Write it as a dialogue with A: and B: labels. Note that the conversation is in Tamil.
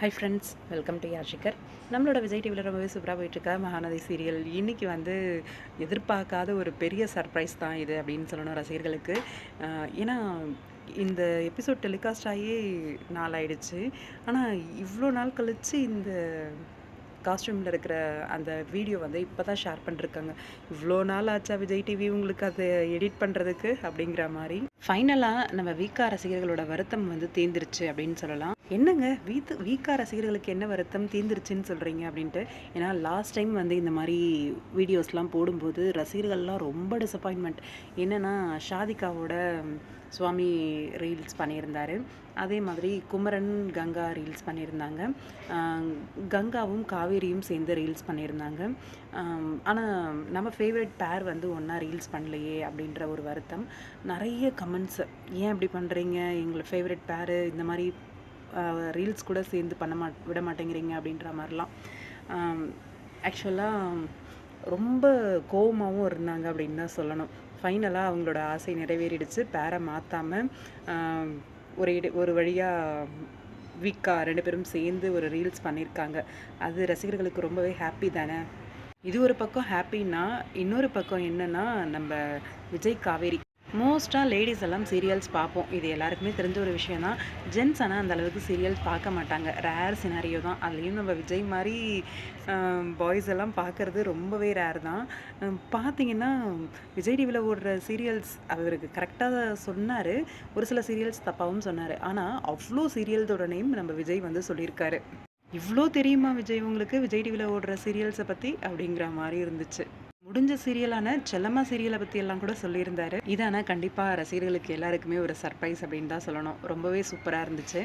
A: ஹை ஃப்ரெண்ட்ஸ் வெல்கம் டு யாஷிகர் நம்மளோட விஜய் டிவியில் ரொம்பவே சூப்பராக போயிட்டுருக்கா மகாநதி சீரியல் இன்றைக்கி வந்து எதிர்பார்க்காத ஒரு பெரிய சர்ப்ரைஸ் தான் இது அப்படின்னு சொல்லணும் ரசிகர்களுக்கு. ஏன்னா இந்த எபிசோட் டெலிகாஸ்ட் ஆகி நாள் ஆயிடுச்சு ஆனால் இவ்வளோ நாள் கழித்து இந்த காஸ்ட்யூமில் இருக்கிற அந்த வீடியோ வந்து இப்போ தான் ஷேர் பண்ணிருக்காங்க. இவ்வளோ நாள் ஆச்சா விஜய் டிவி உங்களுக்கு அதை எடிட் பண்ணுறதுக்கு அப்படிங்கிற மாதிரி. ஃபைனலாக நம்ம வீக்கா ரசிகர்களோட வருத்தம் வந்து தீர்ந்துருச்சு அப்படின்னு சொல்லலாம். என்னங்க வீத்து வீக்கா ரசிகர்களுக்கு என்ன வருத்தம் தீர்ந்துருச்சுன்னு சொல்கிறீங்க அப்படின்ட்டு? ஏன்னா லாஸ்ட் டைம் வந்து இந்த மாதிரி வீடியோஸ்லாம் போடும்போது ரசிகர்கள்லாம் ரொம்ப டிசப்பாயின்மெண்ட் என்னென்னா ஷாதிகாவோட சுவாமி ரீல்ஸ் பண்ணியிருந்தார். அதே மாதிரி குமரன் கங்கா ரீல்ஸ் பண்ணியிருந்தாங்க. கங்காவும் கங்காவும் காவேரியும் சேர்ந்து ரீல்ஸ் பண்ணியிருந்தாங்க. ஆனால் நம்ம ஃபேவரட் பேர் வந்து ஒன்றா ரீல்ஸ் பண்ணலையே அப்படின்ற ஒரு வருத்தம். நிறைய கமெண்ட்ஸ் ஏன் இப்படி பண்ணுறீங்க எங்களை ஃபேவரட் பேரு இந்த மாதிரி ரீல்ஸ் கூட சேர்ந்து பண்ண மா விட மாட்டேங்கிறீங்க அப்படின்ற மாதிரிலாம். ஆக்சுவலாக ரொம்ப கோவமாகவும் இருந்தாங்க அப்படின்னு தான் சொல்லணும். ஃபைனலாக அவங்களோட ஆசை நிறைவேறிடுச்சு. பேரை மாற்றாமல் ஒரு இட ஒரு வழியாக விக்கா ரெண்டு பேரும் சேர்ந்து ஒரு ரீல்ஸ் பண்ணியிருக்காங்க. அது ரசிகர்களுக்கு ரொம்பவே ஹாப்பி தானே? இது ஒரு பக்கம் ஹாப்பின்னா இன்னொரு பக்கம் என்னன்னா நம்ம விஜய் காவேரி. மோஸ்ட்டாக லேடிஸ் எல்லாம் சீரியல்ஸ் பார்ப்போம். இது எல்லாருக்குமே தெரிஞ்ச ஒரு விஷயம் தான் ஜென்ஸ் ஆனால் அந்த அளவுக்கு சீரியல்ஸ் பார்க்க மாட்டாங்க. ரேர் சினாரியோ தான். அதுலேயும் நம்ம விஜய் மாதிரி பாய்ஸ் எல்லாம் பார்க்குறது ரொம்பவே ரேர் தான். பார்த்தீங்கன்னா விஜய் டிவியில் ஓடுற சீரியல்ஸ் அவருக்கு கரெக்டாக சொன்னார். ஒரு சில சீரியல்ஸ் தப்பாகவும் சொன்னார். ஆனால் அவ்வளோ சீரியல்ஸோட நேம் நம்ம விஜய் வந்து சொல்லியிருக்காரு. இவ்வளோ தெரியுமா விஜய் உங்களுக்கு? விஜய் டிவியில் ஓடுற சீரியல்ஸை பற்றி அப்படிங்கிற மாதிரி இருந்துச்சு. முடிஞ்ச சீரியலான செல்லம்மா சீரியலை பற்றி எல்லாம் கூட சொல்லியிருந்தாரு. இது ஆனால் கண்டிப்பாக ரசிகர்களுக்கு எல்லாருக்குமே ஒரு சர்ப்ரைஸ் அப்படின்னு தான் சொல்லணும். ரொம்பவே சூப்பராக இருந்துச்சு.